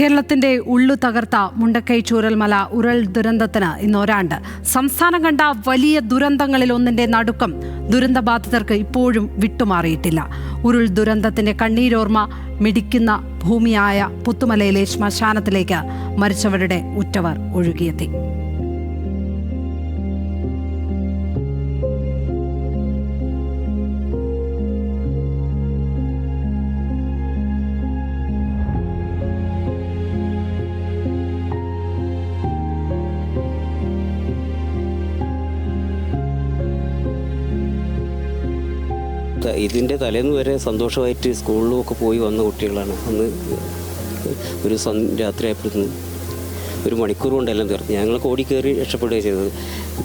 കേരളത്തിന്റെ ഉള്ളു തകർത്ത മുണ്ടക്കൈ ചൂരൽമല ഉരൾ ദുരന്തത്തിന് ഇന്ന് ഒരാണ്ട്. സംസ്ഥാനം കണ്ട വലിയ ദുരന്തങ്ങളിൽ ഒന്നിന്റെ നടുക്കം ദുരന്തബാധിതർക്ക് ഇപ്പോഴും വിട്ടുമാറിയിട്ടില്ല. ഉരുൾ ദുരന്തത്തിന്റെ കണ്ണീരോർമ്മ മിടിക്കുന്ന ഭൂമിയായ പുത്തുമലയിലെ ശ്മശാനത്തിലേക്ക് മരിച്ചവരുടെ ഉറ്റവർ ഒഴുകിയെത്തി. ഇതിന്റെ തലേന്ന് വരെ സന്തോഷമായിട്ട് സ്കൂളിലും ഒക്കെ പോയി വന്ന കുട്ടികളാണ്. അന്ന് ഒരു സന് രാത്രിയായപ്പോഴത്തേന് ഒരു മണിക്കൂർ കൊണ്ടെല്ലാം തീർന്നു. ഞങ്ങൾ ഓടി കയറി രക്ഷപ്പെടുകയാണ് ചെയ്തത്.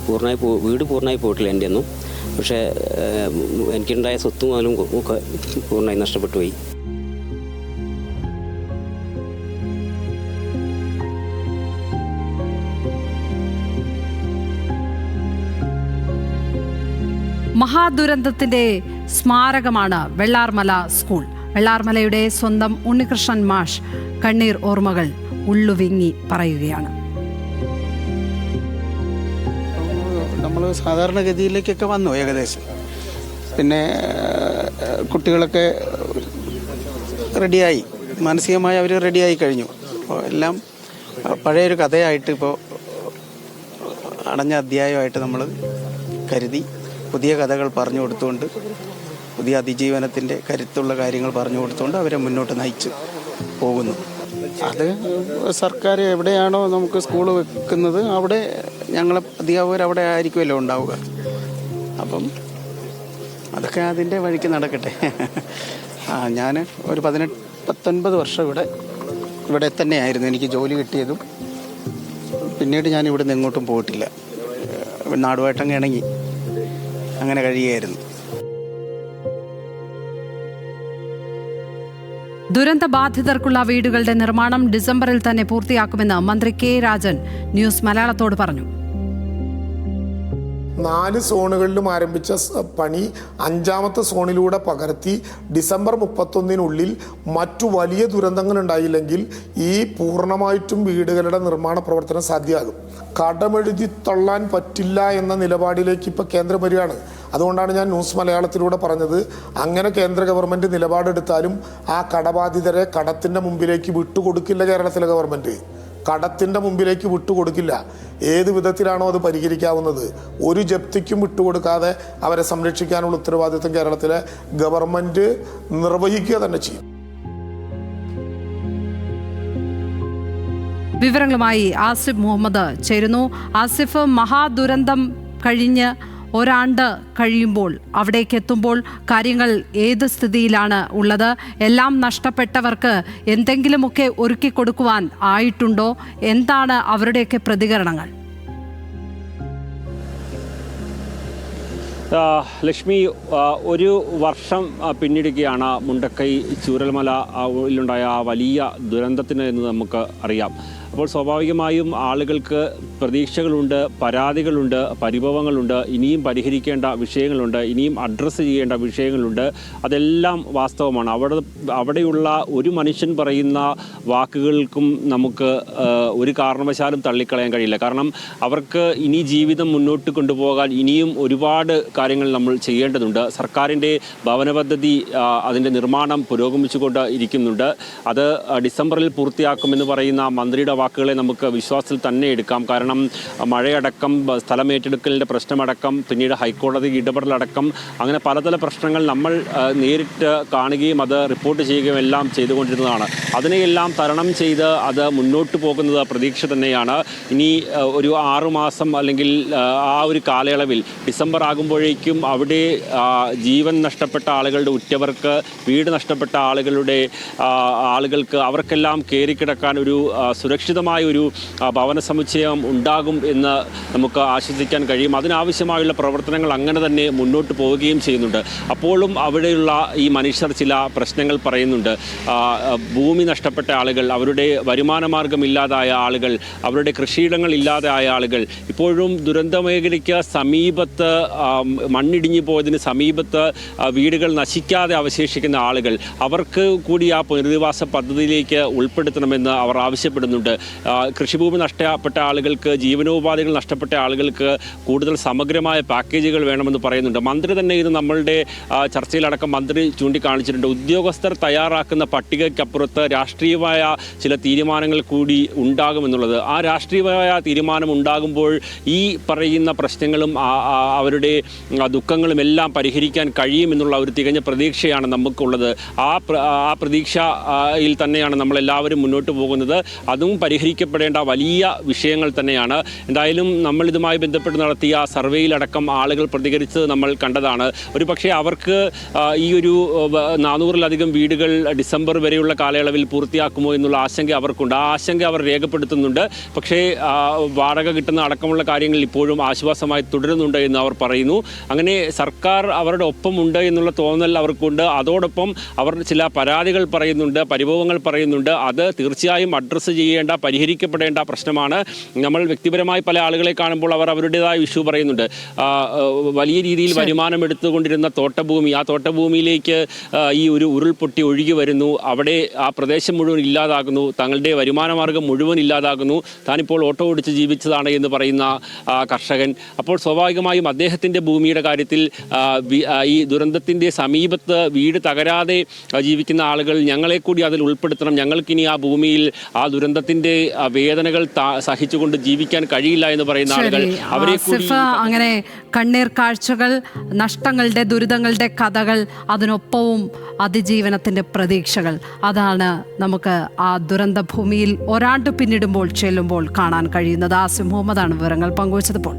പൂർണമായി പോ വീട് പൂർണമായി പോയിട്ടില്ല എന്റെ ഒന്നും പക്ഷേ എനിക്കുണ്ടായ സ്വത്തും അതിലും പൂർണമായി നഷ്ടപ്പെട്ടു പോയി. മഹാദുരന്തത്തിന്റെ സ്മാരകമാണ് വെള്ളാർമല സ്കൂൾ. വെള്ളാർമലയുടെ സ്വന്തം ഉണ്ണികൃഷ്ണൻ മാഷ് കണ്ണീർ ഓർമ്മകൾ ഉള്ളുവിങ്ങി പറയുകയാണ്. നമ്മൾ സാധാരണഗതിയിലേക്കൊക്കെ വന്നു ഏകദേശം. പിന്നെ കുട്ടികളൊക്കെ റെഡിയായി. മാനസികമായി അവർ റെഡിയായി കഴിഞ്ഞു. അപ്പോൾ എല്ലാം പഴയൊരു കഥയായിട്ട് ഇപ്പോൾ അടഞ്ഞ അധ്യായമായിട്ട് നമ്മൾ കരുതി. പുതിയ കഥകൾ പറഞ്ഞു കൊടുത്തുകൊണ്ട് പുതിയ അതിജീവനത്തിന്റെ കരുത്തുള്ള കാര്യങ്ങൾ പറഞ്ഞു കൊടുത്തുകൊണ്ട് അവരെ മുന്നോട്ട് നയിച്ച് പോകുന്നു. അത് സർക്കാർ എവിടെയാണോ നമുക്ക് സ്കൂൾ വെക്കുന്നത് അവിടെ ഞങ്ങളെ അധ്യാപകർ അവിടെ ആയിരിക്കുമല്ലോ ഉണ്ടാവുക. അപ്പം അതൊക്കെ അതിന്റെ വഴിക്ക് നടക്കട്ടെ. ആ ഞാൻ ഒരു പതിനെട്ട് പത്തൊൻപത് വർഷം ഇവിടെ ഇവിടെ തന്നെയായിരുന്നു എനിക്ക് ജോലി കിട്ടിയതും. പിന്നീട് ഞാൻ ഇവിടെ നിന്ന് എങ്ങോട്ടും പോയിട്ടില്ല. നാടുമായിട്ടങ്ങ് ഇണങ്ങി. അങ്ങനെ കഴിയുകയായിരുന്നു. ദുരന്തബാധിതർക്കുള്ള വീടുകളുടെ നിർമ്മാണം ഡിസംബറിൽ തന്നെ പൂർത്തിയാക്കുമെന്ന് മന്ത്രി കെ രാജൻ ന്യൂസ് മലയാളത്തോട് പറഞ്ഞു. നാല് സോണുകളിലും ആരംഭിച്ച പണി അഞ്ചാമത്തെ സോണിലൂടെ പകർത്തി ഡിസംബർ മുപ്പത്തൊന്നിനുള്ളിൽ മറ്റു വലിയ ദുരന്തങ്ങൾ ഉണ്ടായില്ലെങ്കിൽ ഈ പൂർണമായിട്ടും വീടുകളുടെ നിർമ്മാണ പ്രവർത്തനം സാധ്യമാകും. കടമെഴുതി തള്ളാൻ പറ്റില്ല എന്ന നിലപാടിലേക്ക് ഇപ്പോൾ കേന്ദ്രം വരികയാണ്. അതുകൊണ്ടാണ് ഞാൻ ന്യൂസ് മലയാളത്തിലൂടെ പറഞ്ഞത് അങ്ങനെ കേന്ദ്ര ഗവൺമെന്റ് നിലപാടെടുത്താലും ആ കടബാധിതരെ കടത്തിന്റെ മുമ്പിലേക്ക് വിട്ടുകൊടുക്കില്ല കേരളത്തിലെ ഗവൺമെന്റ് കടത്തിന്റെ മുമ്പിലേക്ക് വിട്ടുകൊടുക്കില്ല. ഏത് വിധത്തിലാണോ അത് പരിഹരിക്കാവുന്നത്. ഒരു ജപ്തിക്കും വിട്ടുകൊടുക്കാതെ അവരെ സംരക്ഷിക്കാനുള്ള ഉത്തരവാദിത്വം കേരളത്തിലെ ഗവൺമെന്റ് നിർവഹിക്കുക തന്നെ ചെയ്യും. വിവരങ്ങളുമായി ആസിഫ് മുഹമ്മദ് ചേരുന്നു. ആസിഫ് മഹാദുരന്തം കഴിഞ്ഞ് ഒരാണ്ട് കഴിയുമ്പോൾ അവിടേക്ക് എത്തുമ്പോൾ കാര്യങ്ങൾ ഏത് സ്ഥിതിയിലാണ് ഉള്ളത്? എല്ലാം നഷ്ടപ്പെട്ടവർക്ക് എന്തെങ്കിലുമൊക്കെ ഒരുക്കി കൊടുക്കുവാൻ ആയിട്ടുണ്ടോ? എന്താണ് അവരുടെയൊക്കെ പ്രതികരണങ്ങൾ? ലക്ഷ്മി ഒരു വർഷം പിന്നിടുകയാണ് മുണ്ടക്കൈ ചൂരൽമല ആ വലിയ ദുരന്തത്തിന് എന്ന് നമുക്ക് അറിയാം. അപ്പോൾ സ്വാഭാവികമായും ആളുകൾക്ക് പ്രതീക്ഷകളുണ്ട് പരാതികളുണ്ട് പരിഭവങ്ങളുണ്ട് ഇനിയും പരിഹരിക്കേണ്ട വിഷയങ്ങളുണ്ട് ഇനിയും അഡ്രസ്സ് ചെയ്യേണ്ട വിഷയങ്ങളുണ്ട്. അതെല്ലാം വാസ്തവമാണ്. അവിടെ അവിടെയുള്ള ഒരു മനുഷ്യൻ പറയുന്ന വാക്കുകൾക്കും നമുക്ക് ഒരു കാരണവശാലും തള്ളിക്കളയാൻ കഴിയില്ല. കാരണം അവർക്ക് ഇനി ജീവിതം മുന്നോട്ട് കൊണ്ടുപോകാൻ ഇനിയും ഒരുപാട് കാര്യങ്ങൾ നമ്മൾ ചെയ്യേണ്ടതുണ്ട്. സർക്കാരിന്റെ ഭവന പദ്ധതി അതിന്റെ നിർമ്മാണം പുരോഗമിച്ചുകൊണ്ട് ഇരിക്കുന്നുണ്ട്. അത് ഡിസംബറിൽ പൂർത്തിയാക്കുമെന്ന് പറയുന്ന മന്ത്രിയുടെ വാക്കുകളെ നമുക്ക് വിശ്വാസത്തിൽ തന്നെ എടുക്കാം. കാരണം മഴയടക്കം സ്ഥലമേറ്റെടുക്കലിന്റെ പ്രശ്നമടക്കം പിന്നീട് ഹൈക്കോടതി ഇടപെടലടക്കം അങ്ങനെ പലതല പ്രശ്നങ്ങൾ നമ്മൾ നേരിട്ട് കാണുകയും അത് റിപ്പോർട്ട് ചെയ്യുകയും എല്ലാം ചെയ്തുകൊണ്ടിരുന്നതാണ്. അതിനെയെല്ലാം തരണം ചെയ്ത് അത് മുന്നോട്ട് പോകുന്നത് പ്രതീക്ഷ തന്നെയാണ്. ഇനി ഒരു ആറുമാസം അല്ലെങ്കിൽ ആ, ഒരു കാലയളവിൽ ഡിസംബർ ആകുമ്പോഴേക്കും അവിടെ ജീവൻ നഷ്ടപ്പെട്ട ആളുകളുടെ ഉറ്റവർക്ക് വീട് നഷ്ടപ്പെട്ട ആളുകളുടെ ആളുകൾക്ക് അവർക്കെല്ലാം കയറിക്കിടക്കാൻ ഒരു ആ, സുരക്ഷിതമായ ഒരു ഭവന സമുച്ചയം ഉണ്ടാകും എന്ന് നമുക്ക് ആശ്വസിക്കാൻ കഴിയും. അതിനാവശ്യമായുള്ള പ്രവർത്തനങ്ങൾ അങ്ങനെ തന്നെ മുന്നോട്ട് പോവുകയും ചെയ്യുന്നുണ്ട്. അപ്പോഴും അവിടെയുള്ള ഈ മനുഷ്യർ ചില പ്രശ്നങ്ങൾ പറയുന്നുണ്ട്. ഭൂമി നഷ്ടപ്പെട്ട ആളുകൾ അവരുടെ വരുമാന മാർഗമില്ലാതായ ആളുകൾ അവരുടെ കൃഷിയിടങ്ങൾ ഇല്ലാതായ ആളുകൾ ഇപ്പോഴും ദുരന്ത മേഖലയ്ക്ക് സമീപത്ത് മണ്ണിടിഞ്ഞു പോയതിന് സമീപത്ത് വീടുകൾ നശിക്കാതെ അവശേഷിക്കുന്ന ആളുകൾ അവർക്ക് കൂടി ആ പുനരധിവാസ പദ്ധതിയിലേക്ക് ഉൾപ്പെടുത്തണമെന്ന് അവർ ആവശ്യപ്പെടുന്നുണ്ട്. കൃഷിഭൂമി നഷ്ടപ്പെട്ട ആളുകൾക്ക് ജീവനോപാധികൾ നഷ്ടപ്പെട്ട ആളുകൾക്ക് കൂടുതൽ സമഗ്രമായ പാക്കേജുകൾ വേണമെന്ന് പറയുന്നുണ്ട്. മന്ത്രി തന്നെ ഇത് നമ്മളുടെ ചർച്ചയിലടക്കം മന്ത്രി ചൂണ്ടിക്കാണിച്ചിട്ടുണ്ട്. ഉദ്യോഗസ്ഥർ തയ്യാറാക്കുന്ന പട്ടികയ്ക്കപ്പുറത്ത് രാഷ്ട്രീയമായ ചില തീരുമാനങ്ങൾ കൂടി ഉണ്ടാകുമെന്നുള്ളത്. ആ രാഷ്ട്രീയമായ തീരുമാനം ഉണ്ടാകുമ്പോൾ ഈ പറയുന്ന പ്രശ്നങ്ങളും അവരുടെ ദുഃഖങ്ങളും എല്ലാം പരിഹരിക്കാൻ കഴിയുമെന്നുള്ള ഒരു തികഞ്ഞ പ്രതീക്ഷയാണ് നമുക്കുള്ളത്. ആ ആ പ്രതീക്ഷയിൽ തന്നെയാണ് നമ്മളെല്ലാവരും മുന്നോട്ട് പോകുന്നത്. അതും പരിഹരിക്കപ്പെടേണ്ട വലിയ വിഷയങ്ങൾ തന്നെയാണ്. എന്തായാലും നമ്മൾ ഇതുമായി ബന്ധപ്പെട്ട് നടത്തിയ സർവേയിലടക്കം ആളുകൾ പ്രതികരിച്ചത് നമ്മൾ കണ്ടതാണ്. ഒരു പക്ഷേ അവർക്ക് ഈ ഒരു നാനൂറിലധികം വീടുകൾ ഡിസംബർ വരെയുള്ള കാലയളവിൽ പൂർത്തിയാക്കുമോ എന്നുള്ള ആശങ്ക അവർക്കുണ്ട്. ആ ആശങ്ക അവർ രേഖപ്പെടുത്തുന്നുണ്ട്. പക്ഷേ വാടക കിട്ടുന്ന അടക്കമുള്ള കാര്യങ്ങൾ ഇപ്പോഴും ആശ്വാസമായി തുടരുന്നുണ്ട് എന്ന് അവർ പറയുന്നു. അങ്ങനെ സർക്കാർ അവരുടെ ഒപ്പമുണ്ട് എന്നുള്ള തോന്നൽ അവർക്കുണ്ട്. അതോടൊപ്പം അവർ ചില പരാതികൾ പറയുന്നുണ്ട് പരിഭവങ്ങൾ പറയുന്നുണ്ട്. അത് തീർച്ചയായും അഡ്രസ്സ് ചെയ്യേണ്ട പരിഹരിക്കപ്പെടേണ്ട പ്രശ്നമാണ്. നമ്മൾ വ്യക്തിപരമായി പല ആളുകളെ കാണുമ്പോൾ അവർ അവരുടേതായ ഇഷ്യൂ പറയുന്നുണ്ട്. വലിയ രീതിയിൽ വരുമാനം എടുത്തുകൊണ്ടിരുന്ന തോട്ടഭൂമി ആ തോട്ടഭൂമിയിലേക്ക് ഈ ഒരു ഉരുൾപൊട്ടി ഒഴുകി വരുന്നു. അവിടെ ആ പ്രദേശം മുഴുവൻ ഇല്ലാതാകുന്നു. തങ്ങളുടെ വരുമാനമാർഗം മുഴുവൻ ഇല്ലാതാകുന്നു. താനിപ്പോൾ ഓട്ടോ ഓടിച്ച് ജീവിച്ചതാണ് എന്ന് പറയുന്ന കർഷകൻ. അപ്പോൾ സ്വാഭാവികമായും അദ്ദേഹത്തിന്റെ ഭൂമിയുടെ കാര്യത്തിൽ ഈ ദുരന്തത്തിന്റെ സമീപത്ത് വീട് തകരാതെ ജീവിക്കുന്ന ആളുകൾ ഞങ്ങളെ കൂടി അതിൽ ഉൾപ്പെടുത്തണം. ഞങ്ങൾക്കിനി ആ ഭൂമിയിൽ ആ ദുരന്തത്തിന്റെ ആ, വേദനകൾ സഹിച്ചുകൊണ്ട് ജീവിക്കാൻ കഴിയില്ല എന്ന് പറയുന്ന ആളുകൾ അവരെ അങ്ങനെ കണ്ണീർ കാഴ്ചകൾ നഷ്ടങ്ങളുടെ ദുരിതങ്ങളുടെ കഥകൾ അതിനൊപ്പവും അതിജീവനത്തിന്റെ പ്രതീക്ഷകൾ. അതാണ് നമുക്ക് ആ ദുരന്ത ഭൂമിയിൽ ഒരാണ്ട് പിന്നിടുമ്പോൾ ചെല്ലുമ്പോൾ കാണാൻ കഴിയുന്നത്. ആസിം മുഹമ്മദാണ് വിവരങ്ങൾ പങ്കുവച്ചത് ഇപ്പോൾ.